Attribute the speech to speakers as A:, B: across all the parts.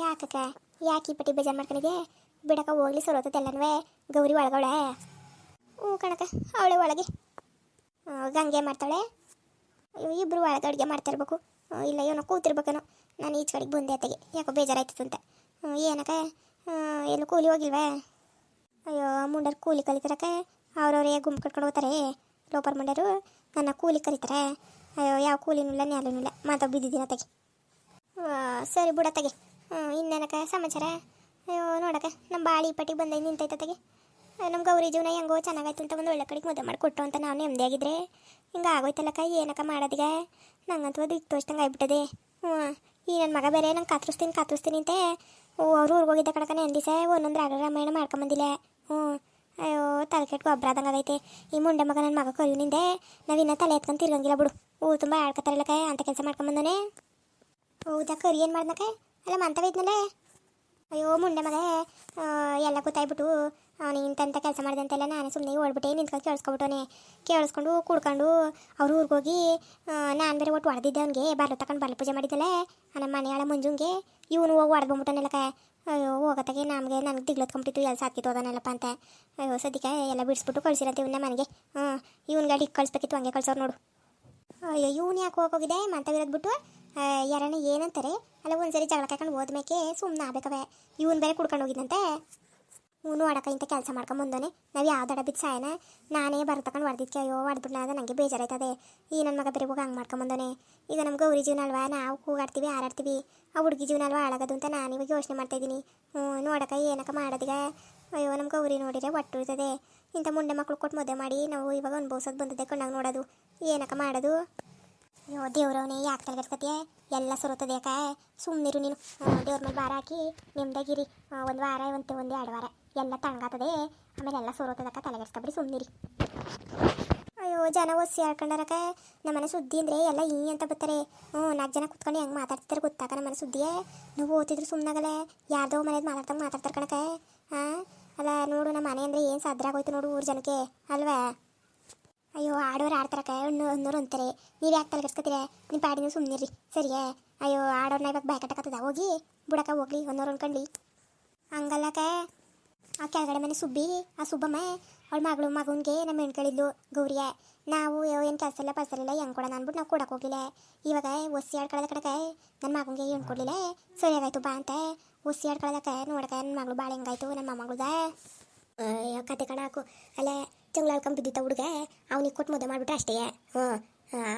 A: ಯಾಕಕ್ಕ? ಯಾಕೆ ಈ ಪಟ್ಟಿ ಬೇಜಾರು ಮಾಡ್ಕೊಂಡಿದೆ ಬಿಡಕ್ಕ ಹೋಗ್ಲಿ ಸರೋತದೆಲ್ಲನೂ ಗೌರಿ ಒಳಗವಳೆ. ಹ್ಞೂ ಕಣಕ ಅವಳೆ ಒಳಗೆ. ಗಂಗೆ ಮಾಡ್ತಾಳೆ. ಇಬ್ಬರು ಒಳಗೆ ಅಡುಗೆ ಮಾಡ್ತಾ ಇರ್ಬೇಕು. ಇಲ್ಲ, ಏನೋ ಕೂತಿರ್ಬೇಕೇನೋ. ನಾನು ಈಚೆ ಕಡೆಗೆ ಬಂದೆ ಅತ್ತಗೆ. ಯಾಕೋ ಬೇಜಾರಾಯ್ತು ಅಂತ. ಏನಕ್ಕ? ಏನು ಎಲ್ಲೂ ಕೂಲಿ ಹೋಗಿಲ್ವೇ? ಅಯ್ಯೋ, ಮುಂಡರು ಕೂಲಿ ಕಲಿತಾರಕ್ಕೆ. ಅವ್ರವ್ರೇ ಗುಂಪು ಕಟ್ಕೊಂಡು ಹೋಗ್ತಾರೆ. ಲೋಪರ್ ಮುಂಡರು ನನ್ನ ಕೂಲಿ ಕಲಿತಾರೆ. ಅಯ್ಯೋ, ಯಾವ ಕೂಲಿನೂ ಇಲ್ಲ ನ್ಯಾಲೂ ಇಲ್ಲ. ಮಾತಾ ಬಿದ್ದಿದ್ದೀನಿ ಸರಿ ಬಿಡತ್ತಗೆ ಇನ್ನೇನಕ್ಕ ಸಮಾಚಾರ? ಅಯ್ಯೋ, ನೋಡಕ್ಕ ನಮ್ಮ ಬಾಳಿ ಪಟ್ಟಿಗೆ ಬಂದೈ ನಿಂತೈತತೆಗೆ ನಮ್ಮ ಗೌರಿ ಜೀವನ ಹೆಂಗೋ ಚೆನ್ನಾಗಾಯ್ತು ಅಂತ ಒಂದು ಒಳ್ಳೆ ಕಡೆಗೆ ಮದುವೆ ಮಾಡಿ ಕೊಟ್ಟು ಅಂತ ನಾವು ನೆಮ್ಮದಿಯಾಗಿದ್ರೆ ಹಿಂಗೆ ಆಗೋಯ್ತಲ್ಲಕ್ಕ, ಏನಕ್ಕ ಮಾಡೋದೀಗ? ನಂಗಂತೂ ಅದು ಇತ್ತು ಅಷ್ಟಂಗೆ ಆಗ್ಬಿಟ್ಟದೆ. ಹ್ಞೂ ಈ ನನ್ನ ಮಗ ಬೇರೆ ನಂಗೆ ಕಾತ್ರಿಸ್ತೀನಿ ಕಾತ್ರಿಸ್ತೀನಿ ಅಂತೆ. ಓ, ಅವ್ರು ಊರಿಗೆ ಹೋಗಿದ್ದ ಕಣಕ ನೆಂದಿಸ ಒಂದೊಂದು ರಾಗ ರಾಮಾಯಣ ಮಾಡ್ಕೊಂಬಂದಿಲ್ಲ. ಹ್ಞೂ ಅಯ್ಯೋ, ತಲೆ ಕೆಟ್ಟು ಗೊಬ್ಬರ ಆದಂಗೆ ಆಗೈತೆ. ಈ ಮುಂಡೆ ಮಗ ನನ್ನ ಮಗ ಕರಿಯುನಿಂದೆ ನಾವಿನ್ನ ತಲೆ ಎತ್ಕೊಂಡು ತಿರ್ಗಂಗಿಲ್ಲ ಬಿಡು. ಊರು ತುಂಬ ಆಡ್ಕೊತಾರಲ್ಲಕ್ಕ ಅಂತ ಕೆಲಸ ಮಾಡ್ಕೊಂಬಂದನೆ ಹೌದಾ, ಕರಿ ಏನು ಮಾಡ್ದಕ್ಕ? ಅಲ್ಲ ಮಂತವಿದ್ನಲ್ಲ ಅಯ್ಯೋ, ಮುಂಡೆ ಮಗ ಎಲ್ಲ ಗೊತ್ತಾಯ್ಬಿಟ್ಟು ಅವನಿಗೆ ಇಂಥ ಕೆಲಸ ಮಾಡಿದೆ ಅಂತೆಲ್ಲ ನಾನೇ ಸುಮ್ಮನೆ ಓಡ್ಬಿಟ್ಟೆ, ನಿಂತ್ಕೊಂಡು ಕೇಳಿಸ್ಕೊಬಿಟ್ಟವನೆ. ಕೇಳಿಸ್ಕೊಂಡು ಕುಡ್ಕೊಂಡು ಅವ್ರ ಊರಿಗೆ ಹೋಗಿ ನಾನು ಬೇರೆ ಒಟ್ಟು ಹೊಡೆದಿದ್ದೆ ಅವನಿಗೆ, ಬರ್ಲು ತಗೊಂಡು ಬರ್ಲು ಪೂಜೆ ಮಾಡಿದ್ದಲ್ಲ ನಮ್ಮ ಮನೆಯಾಳ ಮಂಜುಂಗೆ ಇವನು ಹೋಗಿ ಹೊಡೆದು ಬಂದ್ಬಿಟ್ಟನೆಲ್ಲಕ ಅಯ್ಯೋ, ಹೋಗತ್ತಾಗೆ, ನಮಗೆ ನನಗೆ ದಿಗ್ಲತ್ಕೊಂಬಿಟ್ಟಿತ್ತು ಎಲ್ಲ ಸಾಕಿತ್ತು ಹೋದನಲ್ಲಪ್ಪ ಅಂತ. ಅಯ್ಯೋ, ಸದ್ಯಕ್ಕೆ ಎಲ್ಲ ಬಿಡಿಸ್ಬಿಟ್ಟು ಕಳ್ಸಿರಂತೆ ಇವನ್ನ ಮನೆಗೆ. ಹಾಂ ಇವನ್ ಗಾಡಿ ಕಳಿಸ್ಬೇಕಿತ್ತು, ಹಂಗೆ ಕಳ್ಸೋರು ನೋಡು. ಅಯ್ಯೋ, ಇವನು ಯಾಕೆ ಹೋಗೋಗಿದೆ ಮಂತವಿರೋದು ಬಿಟ್ಟು. ಯಾರನ್ನ ಏನಂತಾರೆ, ಅಲ್ಲ ಒಂದ್ಸರಿ ಜಗಳ ಕಾಕೊಂಡು ಹೋದ್ಮೇಕೆ ಸುಮ್ಮನೆ ಆಗ್ಬೇಕವೆ. ಇವನ್ ಬೇರೆ ಕುಡ್ಕೊಂಡು ಹೋಗಿದ್ದಂತೆ ಇವನು ಅಡಕ ಇಂಥ ಕೆಲಸ ಮಾಡ್ಕೊಂಡ್ ಬಂದೋನೆ ನಾವು ಯಾವ್ದಡ ಬಿದ್ದು ಸಾಯನ? ನಾನೇ ಬರ ತಕೊಂಡು ಅಯ್ಯೋ, ಹೊಡೆದ್ಬಿಟ್ನ ಅದು ನನಗೆ ಬೇಜಾರಾಯ್ತದೆ. ಈ ನನ್ನ ಮಗ ಬೇರೆ ಹೋಗಿ ಹಂಗೆ ಮಾಡ್ಕೊಂಬಂದೋನೆ ಈಗ ನಮ್ಮ ಗೌರಿ ಜೀವನ ಅಲ್ವಾ ನಾವು ಕೂಗಾಡ್ತೀವಿ, ಹಾರಾಡ್ತೀವಿ. ಆ ಹುಡುಗಿ ಜೀವನ ಅಲ್ವಾ ಹಾಳಾಗದು ಅಂತ ನಾನು ಇವಾಗ ಯೋಚನೆ ಮಾಡ್ತಾ ಇದ್ದೀನಿ. ಹ್ಞೂ ನೋಡಕ ಏನಕ ಮಾಡೋದೀಗ? ಅಯ್ಯೋ ನಮ್ಮ ಗೌರಿ ನೋಡಿದ್ರೆ ಒಟ್ಟು ಇರ್ತದೆ. ಇಂಥ ಮುಂಡೆ ಮಕ್ಳು ಕೊಟ್ಟು ಮದುವೆ ಮಾಡಿ ನಾವು ಇವಾಗ ಅನುಭವಿಸೋದು ಬಂದದ್ದೆ ಕಣ್ಣಾಗ ನೋಡೋದು. ಏನಕ್ಕ ಮಾಡೋದು? ಅಯ್ಯೋ, ದೇವ್ರವನೇ, ಯಾಕೆ ತಲೆಗೆಡ್ಸ್ಕತಿಯೇ ಎಲ್ಲ ಸರೋತದೆ ಯಾಕ ಸುಮ್ಮನಿರು ನೀನು. ದೇವ್ರ ಮೇಲೆ ಭಾರ ಹಾಕಿ ನಿಮ್ದಾಗಿರಿ. ಒಂದು ವಾರ ಒಂದು ಒಂದು ಎರಡು ವಾರ. ಎಲ್ಲ ತಂಗಾತದೆ ಆಮೇಲೆ ಎಲ್ಲ ಸುರತದಕ್ಕ ತಲೆಗೆಡ್ಸ್ಕೊಬಿಡಿ ಸುಮ್ಮನಿರಿ ಅಯ್ಯೋ, ಜನ ಒಸಿ ಆಡ್ಕೊಂಡಾರಕ ನಮ್ಮನೆ ಸುದ್ದಿ ಅಂದರೆ ಎಲ್ಲ ಈ ಅಂತ ಬರ್ತಾರೆ. ಹ್ಞೂ ನಾಲ್ಕು ಜನ ಕುತ್ಕೊಂಡು ಹೆಂಗೆ ಮಾತಾಡ್ತಿರ್ತಾರೆ ಗೊತ್ತಾಕ ನಮ್ಮನೆ ಸುದ್ದಿಯೇ. ನೀವು ಓದಿದ್ರು ಸುಮ್ಮನಾಗಲ್ಲ ಯಾರ್ದೋ ಮನೇದು ಮಾತಾಡ್ತಾ ಮಾತಾಡ್ತಾರೆ ಕಣಕ ಹಾಂ ಅಲ್ಲ, ನೋಡು ನಮ್ಮ ಮನೆ ಅಂದರೆ ಏನು ಸದ್ರಾಗೋಯ್ತು ನೋಡು ಊರು ಜನಕ್ಕೆ. ಅಲ್ವಾ? ಅಯ್ಯೋ, ಆಡೋರು ಆಡ್ತಾರಕ್ಕ ಅನ್ನೋರು ಅಂತಾರೆ. ನೀವು ಯಾಕೆ ತಲೆಗೆಡ್ಸ್ಕೊತೀರ ನಿಮ್ಮ ಪಾಡಿನ ಸುಮ್ಮನಿರಿ ಸರಿಯೇ? ಅಯ್ಯೋ, ಆಡೋರ್ನ ಇವಾಗ ಬ್ಯಾಕಟ್ಟಕತ್ತದ ಹೋಗಿ, ಬುಡಕ ಹೋಗ್ಲಿ, ಅನ್ನೋರು ಅನ್ಕೊಂಡ್ಲಿ. ಹಂಗಲ್ಲಕ ಆ ಕೆಳಗಡೆ ಮನೆ ಸುಬ್ಬಿ, ಆ ಸುಬ್ಬಮ್ಮ, ಅವಳ ಮಗಳು, ಮಗನಿಗೆ ನಮ್ಮ ಹೆಣ್ಕಳಿದ್ಲು, ಗೌರಿಯ. ನಾವು ಏನು ಕೆಲಸ ಇಲ್ಲ ಪಲ್ಸ ಇಲ್ಲ, ಹೆಂಗೆ ಕೊಡೋಣ ಅಂದ್ಬಿಟ್ಟು ನಾವು ಕೊಡಕ್ಕೆ ಹೋಗಿಲ್ಲ ಇವಾಗ ಒಸಿ ಆಡ್ಕೊಳ್ಳೋದ ಕಡೆಗೆ ನನ್ನ ಮಗನಿಗೆ ಏನು ಕೊಡಲಿಲ್ಲ. ಸರಿಯಾಗಾಯ್ತು ಬಾ ಅಂತ ಒಸಿ ಆಡ್ಕೊಳ್ಳೋದಕ್ಕೆ ನೋಡಕ ನನ್ನ ಮಗಳು ಭಾಳ ಹೆಂಗಾಯ್ತು, ನಮ್ಮ ಅಯ್ಯೋ, ಕತೆ ಕಣ ಹಾಕು. ಅಲ್ಲೇ ಹೇಳ್ಕೊಂಡ್ ಬಿದ್ದಿತ್ತ ಹುಡುಗ, ಅವನಿಗೆ ಕೊಟ್ಟು ಮದುವೆ ಮಾಡ್ಬಿಟ್ರೆ ಅಷ್ಟೇ. ಹ್ಞೂ.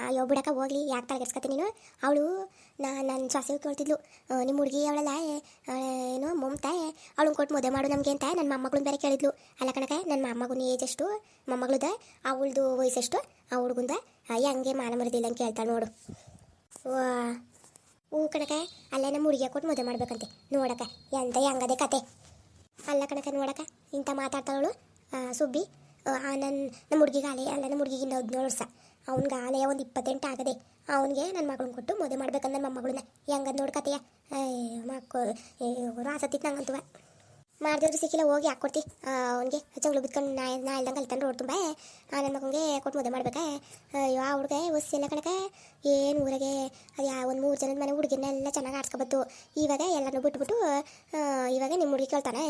A: ಅಯ್ಯೋ ಬಿಡಕ ಹೋಗ್ಲಿ, ಯಾಕೆ ತಲೆಗೆಡ್ಸ್ಕತಿ ನೀನು? ಅವಳು ನಾ ನನ್ನ ಸೊಸೆ ಕೇಳ್ತಿದ್ಲು ನಿಮ್ಮ ಹುಡುಗಿ ಅವಳಲ್ಲ ಏನು ಮಮತಾ ಅವಳು ಕೊಟ್ಟು ಮದುವೆ ಮಾಡು ನಮಗೆ ಅಂತ ನನ್ನ ಮೊಮ್ಮಗಳನ್ನ ಬೇರೆ ಕೇಳಿದ್ಲು. ಅಲ್ಲ ಕಣಕ ನನ್ನ ಮೊಮ್ಮಗನ ಏಜ್ ಎಷ್ಟು? ಮೊಮ್ಮಗಳದ, ಅವಳದು ವಯಸ್ಸೆಷ್ಟು ಆ ಹುಡುಗಂದ ಹೆಂಗೆ ಮಾನ ಮರದಿಲ್ಲ ಅಂತ ಕೇಳ್ತಾಳೆ ನೋಡು. ಹೂ ಕಣಕ ಅಲ್ಲೇ ನಮ್ಮ ಹುಡುಗಿಯ ಕೊಟ್ಟು ಮದುವೆ ಮಾಡ್ಬೇಕಂತೆ. ನೋಡಕ್ಕ, ಎಂತ, ಹೆಂಗದೆ ಕತೆ. ಅಲ್ಲ ಕಣಕ ನೋಡಕ್ಕ ಇಂಥ ಮಾತಾಡ್ತಾಳು ಸುಬ್ಬಿ. ನನ್ನ ನಮ್ಮ ಹುಡುಗಿಗೆ ಆಲೆ ಅಲ್ಲ ನಮ್ಮ ಹುಡುಗಿಗಿಂದ ಹದಿನೇಳು ವರ್ಷ. ಅವ್ನಿಗೆ ಆಲೆ ಒಂದು ಇಪ್ಪತ್ತೆಂಟು ಆಗದೆ, ಅವನಿಗೆ ನನ್ನ ಮಗಳನ್ನ ಕೊಟ್ಟು ಮದುವೆ ಮಾಡ್ಬೇಕಂದ್ರೆ ನಮ್ಮ ಮಗಳನ್ನ ಹೆಂಗಂದು ನೋಡಿ ಕತೆಯ. ಮಕ್ಕಳು ರಾಸತ್ತಿತ್ತು ನಂಗಂತುವ ಮಾಡಿದ್ರು ಸಿಕ್ಕಿಲ್ಲ, ಹೋಗಿ ಹಾಕ್ಕೊಡ್ತಿ ಅವ್ನಿಗೆ ಚಂಗ್ಳು ಬಿತ್ಕೊಂಡು ನಾ ನಾ ಇಲ್ದಂಗೆ ಕಲ್ತಾನೆ ರೋಡ್ ತುಂಬ. ನನ್ನ ಮಗನಿಗೆ ಕೊಟ್ಟು ಮದುವೆ ಮಾಡ್ಬೇಕಾ. ಅಯ್ಯೋ ಆ ಹುಡುಗ ಎಲ್ಲ ಕಣಕ. ಏನು ಊರಾಗೆ? ಅದು ಯಾವ ಒಂದು ಮೂರು ಜನದ ಮನೆ ಹುಡುಗಿನೆಲ್ಲ ಚೆನ್ನಾಗಿ ಆಡ್ಸ್ಕೊಬತ್ತು ಇವಾಗ ಎಲ್ಲನೂ ಬಿಟ್ಬಿಟ್ಟು ಇವಾಗ ನಿಮ್ಮ ಹುಡುಗಿ ಕೇಳ್ತಾನೆ.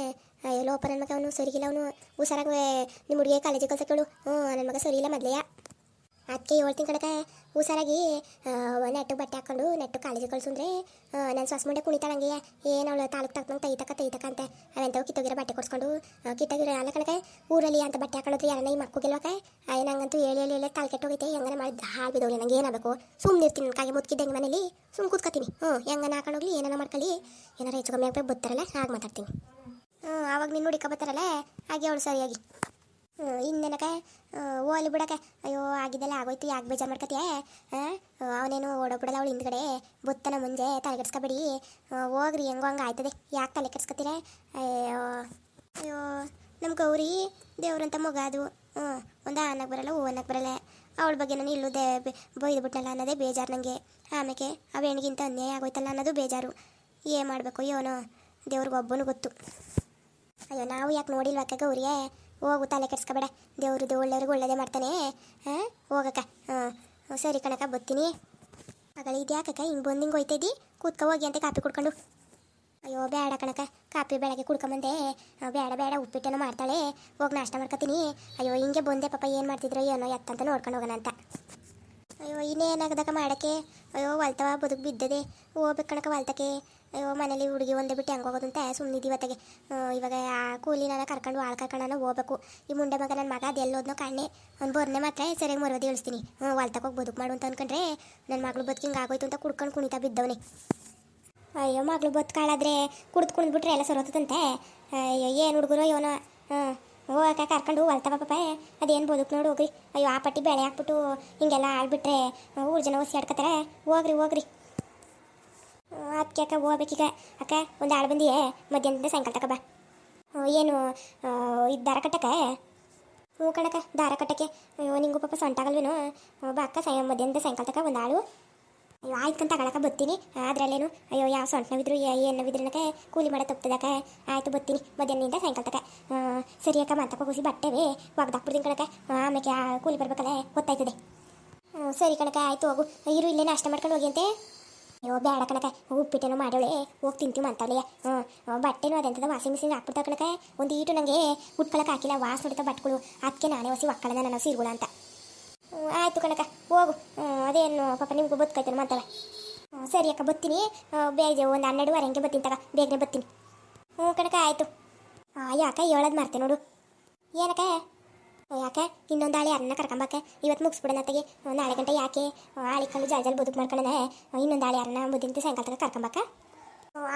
A: ಅಯ್ಯೋ, ಲೋಪ ನನ್ನ ಮಗ ಅವನು ಸರಿಗಿಲ್ಲ, ಅವನು ಹುಷಾರಾಗಿ ನಿಮ್ಮ ಹುಡುಗಿ ಕಾಲೇಜಿಗೆ ಕಳ್ಸ ಕೇಳು ಹ್ಞೂ ನನ್ನ ಮಗ ಸರಿಯಿಲ್ಲ ಮೊದಲೆಯ. ಅದಕ್ಕೆ ಹೇಳ್ತೀನಿ ಕಣಕ ಹುಷಾರಾಗಿ ನೆಟ್ಟು ಬಟ್ಟೆ ಹಾಕೊಂಡು, ನೆಟ್ಟು ಕಾಲೇಜಿಗೆ ಕಳ್ಸಂದ್ರೆ ನನ್ನ ಸೊಸ ಮುಂಡೆ ಕುಣಿತಾಳಂಗೆ. ಏನು ಅವಳು ತಾಲೂಕು ತಕ್ಕ ತೈತಕ್ಕ ತೈತಕ್ಕ ಅಂತ. ಅವೆಂತವು ಕಿತ್ತೋಗಿರೋ ಬಟ್ಟೆ ಕೊಡ್ಸ್ಕೊಂಡು ಕಿತ್ತೋಗಿರೋ ಅಲ್ಲ ಕಣಕ ಊರಲ್ಲಿ ಅಂತ ಬಟ್ಟೆ ಹಾಕೊಳ್ಳೋದು ಯಾರನ್ನ ಈ ಮಕ್ಕಳಿಲ್ವಕ ಅಯ್ಯ, ನಂಗಂತೂ ಹೇಳಿ ಹೇಳಿ ಹೇಳಿ ತಾಳು ಕೆಟ್ಟೋಗೈತೆ. ಹೆಂಗನ ಮಾಡಿ ಹಾಳು ಬಿದ್ದೋಗ್ಲಿ ನಂಗೆ ಏನಾಗಬೇಕು? ಸುಮ್ಮನೆ ಇರ್ತೀನಿ ನನ್ನ ಕಾಗೆ ಮುತ್ಕಿದ್ದಂಗೆ ಮನೇಲಿ. ಸುಮ್ಮನೆ ಕೂತ್ಕೊತೀನಿ. ಹ್ಞೂ, ಹೆಂಗನ ಹಾಕೊಂಡೋಗ್ಲಿ ಏನಾರ ಮಾಡ್ಕೊಳ್ಳಿ. ಏನಾರ ಹೆಚ್ಚು ಕಮ್ಮಿ ಆಗ್ಬೇಕು ಬರ್ತಾರಲ್ಲ ಹಾಗೆ ಮಾತಾಡ್ತೀನಿ. ಹ್ಞೂ ಆವಾಗ ನೀನು ಹುಡುಕ ಬರ್ತಾರಲ್ಲ ಹಾಗೆ ಅವಳು ಸರಿಯಾಗಿ ಹ್ಞೂ ಇನ್ನೇನಕ ಓಲಿ ಬಿಡಕ್ಕೆ ಅಯ್ಯೋ, ಆಗಿದ್ದೆಲ್ಲ ಆಗೋಯ್ತು, ಯಾಕೆ ಬೇಜಾರು ಮಾಡ್ಕತಿಯ? ಅವನೇನು ಓಡೋಗ್ಬಿಡಲ್ಲ ಅವಳು ಹಿಂದ್ಗಡೆ. ಬುತ್ತನ ಮುಂಜೆ ತಲೆ ಕೆಡ್ಸ್ಕೊಬೇಡಿ. ಹೋಗ್ರಿ, ಹೆಂಗೋ ಹಂಗೆ ಆಯ್ತದೆ. ಯಾಕೆ ತಲೆ ಕೆಡ್ಸ್ಕೊತೀರ? ಅಯ್ಯೋ ಅಯ್ಯೋ ನಮ್ಮ ಗೌರಿ ದೇವ್ರಂತ ಮಗ ಅದು. ಹ್ಞೂ ಒಂದು ಅನ್ನಕ್ಕೆ ಬರಲ್ಲ, ಹೂ ಅನ್ನಕ್ಕೆ ಬರಲ್ಲ. ಅವಳ ಬಗ್ಗೆ ನಾನು ಇಲ್ಲೂ ದೇ ಬೈದು ಬಿಟ್ನಲ್ಲ ಅನ್ನೋದೇ ಬೇಜಾರು ನನಗೆ ಆಮೇಲೆ ಅವ ಹೆಣ್ಗಿಂತ ಅನ್ಯಾಯ ಆಗೋಯ್ತಲ್ಲ ಅನ್ನೋದು ಬೇಜಾರು. ಏನು ಮಾಡಬೇಕು, ಏನೋ? ದೇವ್ರಿಗೊಬ್ಬನೂ ಗೊತ್ತು. ಅಯ್ಯೋ, ನಾವು ಯಾಕೆ ನೋಡಿಲ್ವಕ್ಕ ಗೌರಿಯೇ ಹೋಗು ತಲೆ ಕೆಡ್ಸ್ಕೊಬೇಡ. ದೇವ್ರದ್ದು ಒಳ್ಳೆಯವ್ರಿಗೆ ಒಳ್ಳೇದೇ ಮಾಡ್ತಾನೆ. ಹಾಂ? ಹೋಗಕ್ಕ. ಹಾಂ. ಸರಿ ಕಣಕ್ಕ, ಬರ್ತೀನಿ. ಮಗಳ ಇದ್ಯಾಕಕ್ಕ ಹಿಂಗೆ ಬಂದು ಹಿಂಗೆ ಹೋಯ್ತಾ ಇದ್ದಿ? ಕೂತ್ಕೊ, ಹೋಗಿ ಅಂತ ಕಾಪಿ ಕುಡ್ಕೊಂಡು. ಅಯ್ಯೋ ಬೇಡ ಕಣಕ ಕಾಪಿ ಬೆಳಗ್ಗೆ ಕುಡ್ಕೊಂಬಂದೆ. ಬೇಡ ಬೇಡ ಉಪ್ಪಿಟ್ಟನ ಮಾಡ್ತಾಳೆ. ಹೋಗಿ ನಾಷ್ಟ ಮಾಡ್ಕೊತೀನಿ. ಅಯ್ಯೋ, ಹಿಂಗೆ ಬಂದೆ ಪಾಪ, ಏನು ಮಾಡ್ತಿದ್ರು ಏನೋ ಎತ್ತಂತ ನೋಡ್ಕೊಂಡು ಹೋಗೋಣ ಅಂತ. ಅಯ್ಯೋ ಇನ್ನೇನಾಗದಕ್ಕ ಮಾಡೋಕ್ಕೆ? ಅಯ್ಯೋ, ಹೊಲ್ತವ ಬದುಕು ಬಿದ್ದದೆ. ಹೋಗ್ಬೇಕು ಕಣಕ ಹೊಲ್ತಕ್ಕೆ. ಅಯ್ಯೋ, ಮನೇಲಿ ಹುಡುಗಿ ಒಂದೇ ಬಿಟ್ಟು ಹೆಂಗೆ ಹೋಗೋದು ಅಂತ ಸುಮ್ಮನಿದ್ದೀವಿ ಇವಾಗ ಆ ಕೂಲಿನ ಕರ್ಕೊಂಡು ಆಳ್ ಕರ್ಕೊಂಡು ಹೋಗ್ಬೇಕು. ಈ ಮುಂಡೆ ಮಗ ನನ್ನ ಮಗ ಅದೆಲ್ಲೋದ್ನೋ ಕಾಣೆ ಅವ್ನು ಬರ್ನೆ ಮಾತ್ರ ಸರಿಯಾಗಿ ಮರವದಿ ಇಳಿಸ್ತೀನಿ ಹ್ಞೂ ಹೋಗಿ ಬದುಕು ಮಾಡು ಅಂತ ಅಂದ್ಕೊಂಡ್ರೆ ನನ್ನ ಮಗಳು ಬದುಕಿ ಹಿಂಗೆ ಆಗೋಯ್ತು ಅಂತ ಕುಡ್ಕೊಂಡು ಕುಣಿತಾ ಬಿದ್ದವನೇ. ಅಯ್ಯೋ, ಮಗಳು ಬದುಕಾಳಾದ್ರೆ ಕುಡ್ದು ಕುಣಿದ್ಬಿಟ್ರೆ ಎಲ್ಲ ಸರೋತದಂತೆ. ಅಯ್ಯೋ, ಏನು ಹುಡುಗರು ಇವನ. ಹಾಂ ಹೋಗಕ್ಕೆ ಕರ್ಕೊಂಡು ಹೊಲ್ತವ ಪಾಪ. ಅದೇನು ಬದುಕು ನೋಡಿ ಹೋಗ್ರಿ. ಅಯ್ಯೋ, ಆ ಪಟ್ಟಿ ಬೆಳೆ ಹಾಕ್ಬಿಟ್ಟು ಹಿಂಗೆಲ್ಲ ಆಡ್ಬಿಟ್ರೆ ಊರು ಜನ ಒಸಿ ಹೋಗ್ರಿ ಹೋಗ್ರಿ. ಅದಕ್ಕೆ ಅಕ್ಕ ಹೋಗ್ಬೇಕೀಗ ಅಕ್ಕ, ಒಂದು ಆಳು ಬಂದಿಯೇ? ಮಧ್ಯಾಹ್ನದಿಂದ ಸಾಯಂಕಾಲ ತಕ ಬಾ. ಏನು ಇದು ದಾರ ಕಟ್ಟಕ್ಕೆ ಹ್ಞೂ ಕಣಕ್ಕ, ದಾರ ಕಟ್ಟಕ್ಕೆ. ನಿಂಗೂ ಪಾಪ ಸೊಂಟಾಗಲ್ವೇನು? ಬಾ ಅಕ್ಕ, ಸಾಯ, ಮಧ್ಯಾಹ್ನದ ಸಾಯಂಕಾಲ ತಕ ಒಂದು ಆಳು. ಅಯ್ಯೋ, ಆಯ್ತು ಅಂತ ತಗೊಳಕ ಬರ್ತೀನಿ ಅದರಲ್ಲೇನು? ಅಯ್ಯೋ, ಯಾವ ಸೊಂಟ ನೋವಿದ್ರು ಏನು ನೋವಿದ್ರನಕ ಕೂಲಿ ಮಾಡೋ ತಪ್ತದಕ ಆಯ್ತು ಬರ್ತೀನಿ ಮಧ್ಯಾಹ್ನದಿಂದ ಸಾಯಂಕಾಲ ತಕ. ಸರಿ ಅಕ್ಕ ಮಾತಕ್ಕೆ ಕೂಸಿ ಬಟ್ಟೆವೇ. ಒಗ್ದಾಕ್ಬಿಡ್ತೀನಿ ಕಣಕ ಆಮೇಲೆ ಕೂಲಿ ಬರ್ಬೇಕಲ್ಲ ಗೊತ್ತಾಯ್ತದೆ ಸರಿ ಕಣಕ ಆಯ್ತು ಹೋಗು. ಇರು, ಇಲ್ಲೇ ನಾಷ್ಟ ಮಾಡ್ಕೊಂಡು ಹೋಗಿ ಅಂತೆ. ಅಯ್ಯೋ, ಬೇಡ ಕಣಕ ಉಪ್ಪಿಟ್ಟೇನೋ ಮಾಡೋಳೆ ಹೋಗಿ ತಿಂತೀವಿ ಅಂತಾಳೆ ಹ್ಞೂ ಬಟ್ಟೆನೂ ಅದಂತದ. ವಾಸಿಂಗ್ ಮಿಷಿನ್ ಹಾಕ್ಬಿಡ್ತಾವ ಕಣಕ ಒಂದು ಈಟು ನನಗೆ ಉಟ್ಕೊಳಕ್ಕೆ ಹಾಕಿಲ್ಲ. ವಾಸ ನೋಡಿದ ಬಟ್ಕೊಳು. ಅದಕ್ಕೆ ನಾನೇ ಹೊಸಿ ಒಕ್ಕಳದ ನಾನು ಸೀರೆಗಳು ಅಂತ. ಆಯಿತು ಕಣಕ ಹೋಗು. ಅದೇನು ಪಾಪ ನಿಮಗೂ ಬದುಕೈತೆ ಮಾತಾಡ ಸರಿ ಅಕ್ಕ, ಬತ್ತೀನಿ. ಬೇಗ ಒಂದು ಹನ್ನೆರಡುವರೆ ಹಂಗೆ ಬರ್ತೀನಿ ತಗ. ಬೇಗನೆ ಬತ್ತೀನಿ. ಹ್ಞೂ ಕಣಕ ಆಯಿತು. ಯಾಕ ಹೇಳೋದು ಮಾಡ್ತೆ ನೋಡು. ಏನಕ್ಕ? ಯಾಕೆ? ಇನ್ನೊಂದು ಆಳಿ ಅನ್ನ ಕರ್ಕೊಂಬಾಕ? ಇವತ್ತು ಮುಗಿಸ್ಬಿಡೋಣ ಅತ್ತಗೆ. ನಾಳೆ ಗಂಟೆ ಯಾಕೆ? ಆಳಿಕೊಂಡು ಜಾಲ ಜಾಲ ಬದುಕು ಮಾಡ್ಕೊಳ್ಳೋಣ ಇನ್ನೊಂದು ಆಳಿ ಅನ್ನ ಮುದ್ದಿನ ಸಾಯಂಕಾಲ ತನಕ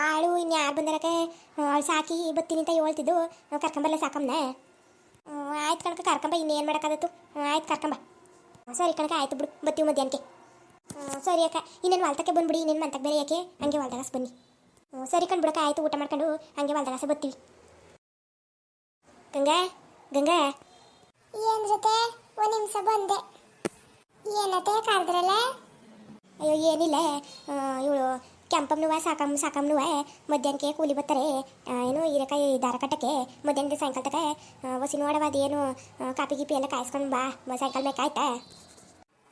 A: ಆಳು ಇನ್ನು ಯಾರು ಬಂದಾರಕ್ಕೆ? ಅವಳು ಸಾಕಿ ಬತ್ತೀನಿ ಅಂತ ಹೇಳ್ತಿದ್ದು. ಕರ್ಕೊಂಬಲ್ಲ ಸಾಕಮ್ಮನ ಆಯ್ತು ಕಣಕ, ಕರ್ಕೊಂಬ, ಇನ್ನೇನು ಮಾಡೋಕ್ಕಾಗತ್ತು? ಆಯ್ತು ಕರ್ಕೊಂಬ. ಸರಿ ಕಣಕ, ಆಯ್ತು ಬಿಡು, ಬತ್ತೀವಿ ಮಧ್ಯಾಹ್ನಕ್ಕೆ ಸರಿ ಅಕ್ಕ, ಇನ್ನೇನು ವಾಲ್ತಕ್ಕೆ ಬಂದ್ಬಿಡಿ, ಇನ್ನೇನು ಮಂತಕ್ಕೆ ಬೇರೆ ಯಾಕೆ? ಹಂಗೆ ವಾಲ್ದಾಗಸ್ ಬನ್ನಿ. ಸರಿ ಕಣ್ ಬಿಡಕ್ಕ, ಆಯ್ತು ಊಟ ಮಾಡ್ಕೊಂಡು, ಹಂಗೆ ವಾಲ್ದಾಗಸ ಬರ್ತೀವಿ ಗಂಗಾ ಗಂಗಾ. ಏನ್ ಜೊತೆ? ಒಂದು ನಿಮಿಷ ಬಂದೆ. ಏನತ್ತೆ ಕರೆದ್ರಲ್ಲ? ಅಯ್ಯೋ, ಏನಿಲ್ಲ. ಇವಳು ಕೆಂಪಮ್ಮನುವ ಸಾಕಮ್ಮ ಸಾಕಮ್ಮನುವ ಮಧ್ಯಾಹ್ನಕ್ಕೆ ಕೂಲಿ ಬರ್ತಾರೆ. ಏನು ಹೀರೆಕಾಯಿ ದಾರ ಕಟ್ಟಕ್ಕೆ, ಮಧ್ಯಾಹ್ನದ ಸಾಯಂಕಾಲ ತಕ ಹೊಸಿ ನೋಡವ ಏನು ಕಾಪಿ ಗೀಪಿ ಎಲ್ಲ ಕಾಯಿಸ್ಕೊಂಡು ಬಾ ಸಾಯಂಕಾಲ ಬೇಕು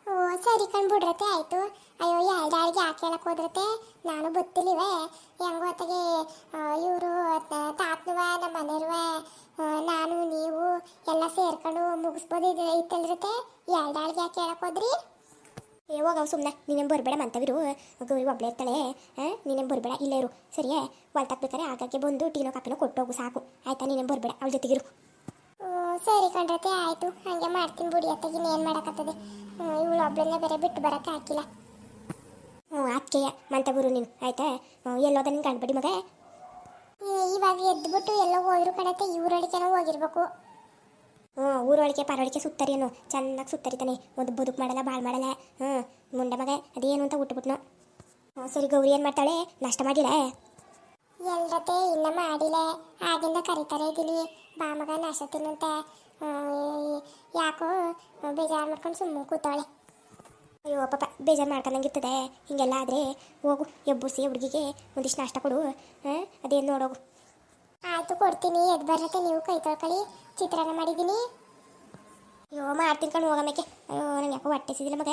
A: ಓ, ಸರಿ ಕಣ್ಬಿಡ್ರತೆ ಆಯಿತು. ಅಯ್ಯೋ ಎರಡು ಅಡಿಗೆ ಯಾಕೆ ಹೋದ್ರತೆ ನಾನು ಗೊತ್ತಿಲ್ಲಿವೆ ಹೆಂಗೋ ಅತ್ತಗೆ ಇವರು ತಾತನುವ ನಮ್ಮ ಮನೆಯವ್ವ ನಾನು ನೀವು ಎಲ್ಲ ಸೇರ್ಕೊಂಡು ಮುಗಿಸ್ಬೋದು ಇದು ಐತಲ್ರತೆ ಎರಡು ಆಳಿಗೆ ಯಾಕೆ ಹೇಳಕ್ ಹೋದ್ರಿ? ಏ ಹೋಗವ್ ಸುಮ್ಮನೆ ನೀನೇನು ಬರಬೇಡ ಮಂತವಿರು. ಗೌರಿ ಒಬ್ಳೆ ಇರ್ತಾಳೆ. ನೀನೇನು ಬರಬೇಡ ಇಲ್ಲೇ ಇರು. ಸರಿಯೇ? ಹೊಲ್ತಾಕ್ಬೇಕಾರೆ ಆಗಾಗ್ಗೆ ಬಂದು ಟೀನೋ ಕಾಪಿನೋ ಹೋಗು ಸಾಕು. ಆಯ್ತಾ ನೀನೇನು ಬರಬೇಡ ಅವಳ ಜೊತೆಗಿರು. ಸರಿ ಕಂಡ್ರತೆ ಆಯಿತು. ಹಾಗೆ ಮಾಡ್ತೀನಿ ಬಿಡಿ ಅತ್ತಗೆ ಏನು ಮಾಡೋಕ್ಕತ್ತದೆ ಇವಳು ಒಬ್ಳನ್ನೇ ಬೇರೆ ಬಿಟ್ಟು ಬರೋಕ್ಕೆ ಹಾಕಿಲ್ಲ. ಹ್ಞೂ ಅದಕ್ಕೆಯ ಮಂತಗುರು ನೀನು. ಆಯ್ತಾ? ಎಲ್ಲೋದ ನಿನ್ನ ಕಂಡುಬಿಡಿ ಮಗ? ಇವಾಗ ಎದ್ಬಿಟ್ಟು ಎಲ್ಲ ಹೋದ್ರು ಕಣತೆ ಇವ್ರೊಳಗೆನೋ ಹೋಗಿರ್ಬೇಕು. ಹ್ಞೂ ಊರೊಳಗೆ ಪರೊಳಗೆ ಸುತ್ತರೇನು ಚೆನ್ನಾಗಿ ಸುತ್ತರಿತಾನೆ ಒಂದು ಬದುಕು ಮಾಡಲ್ಲ, ಬಾಳ್ ಮಾಡಲ್ಲ. ಹ್ಞೂ, ಮುಂಡೆ ಮಗ, ಅದೇನು ಅಂತ ಹುಟ್ಟುಬಿಟ್ನು ಹ್ಞೂ, ಸರಿ ಗೌರಿ ಏನು ಮಾಡ್ತಾಳೆ? ನಷ್ಟ ಮಾಡಿಲ್ಲ ಎಲ್ರತೆ ಇನ್ನ ಮಾಡಿಲ್ಲ ಆಗಿಂದ ಕರೀತಾರೆ ಇದ್ದೀನಿ ಬಾ ಮಗ, ನಾಷ್ಟ ತಿನ್ನಂತೆ. ಯಾಕೋ ಬೇಜಾರು ಮಾಡ್ಕೊಂಡು ಸುಮ್ಮನೆ ಕೂತಾಳೆ. ಅಯ್ಯೋ, ಪಾಪ, ಬೇಜಾರು ಮಾಡ್ಕೊಂಡಂಗಿರ್ತದೆ ಹಿಂಗೆಲ್ಲ ಆದರೆ ಹೋಗು, ಎಬ್ಬುಸಿ ಹುಡುಗಿಗೆ ಒಂದಿಷ್ಟು ನಾಷ್ಟ ಕೊಡು. ಹಾಂ ಅದೇನು ನೋಡೋಗು. ಆಯಿತು, ಕೊಡ್ತೀನಿ. ಎದ್ದು ಬರತ್ತೆ ನೀವು ಕೈ ತೊಳ್ಕೊಳ್ಳಿ. ಚಿತ್ರಾನ್ನ ಮಾಡಿದ್ದೀನಿ. ಅಯ್ಯೋ, ಮಾಡ್ತೀನಿ ಕಣ್ ಹೋಗಮೇಕೆ ಅಯ್ಯೋ ನಂಗೆ ಯಾಕೋ ಹೊಟ್ಟೆಸಿದಿಲ್ಲ ಮಗ.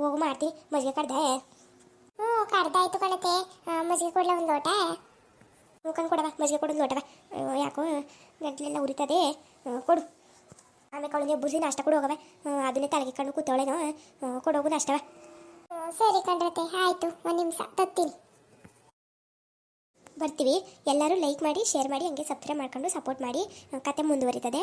A: ಹೋಗು ಮಾಡ್ತೀನಿ ಮಜ್ಜಿಗೆ ಕಡ್ದೆ. ಹ್ಞೂ ಕಡ್ದಾಯ್ತು ಕಣತೆ. ಮಜ್ಜಿಗೆ ಕೊಡ್ಲ ಒಂದು ಲೋಟ? ಮುಖಂಡ್ ಕೊಡವ ಮಜ್ಜಿಗೆ ಕೊಡೋದು ಲೋಟವ. ಯಾಕೋ ಗಂಟ್ಲೆಲ್ಲ ಉರಿತದೆ. ಕೊಡು. ಆಮೇಲೆ ಅವಳಿಗೆ ಬುಸಿ ನಾಷ್ಟ ಕೊಡು ಹೋಗವೆ ಅದನ್ನೇ ತಲೆಗೆ ಕಣ್ಣು ಕೂತವಳೇನೋ. ಕೊಡೋಗು ನಾಷ್ಟವ. ಸರಿ ಕಂಡ್ರತೆ ಆಯಿತು, ಒಂದು ನಿಮಿಷ. ತತ್ತೀನಿ. ಬರ್ತೀವಿ. ಎಲ್ಲರೂ ಲೈಕ್ ಮಾಡಿ ಶೇರ್ ಮಾಡಿ ಹಂಗೆ ಸಬ್ಸ್ಕ್ರೈಬ್ ಮಾಡ್ಕೊಂಡು ಸಪೋರ್ಟ್ ಮಾಡಿ ಕತೆ ಮುಂದುವರಿತದೆ.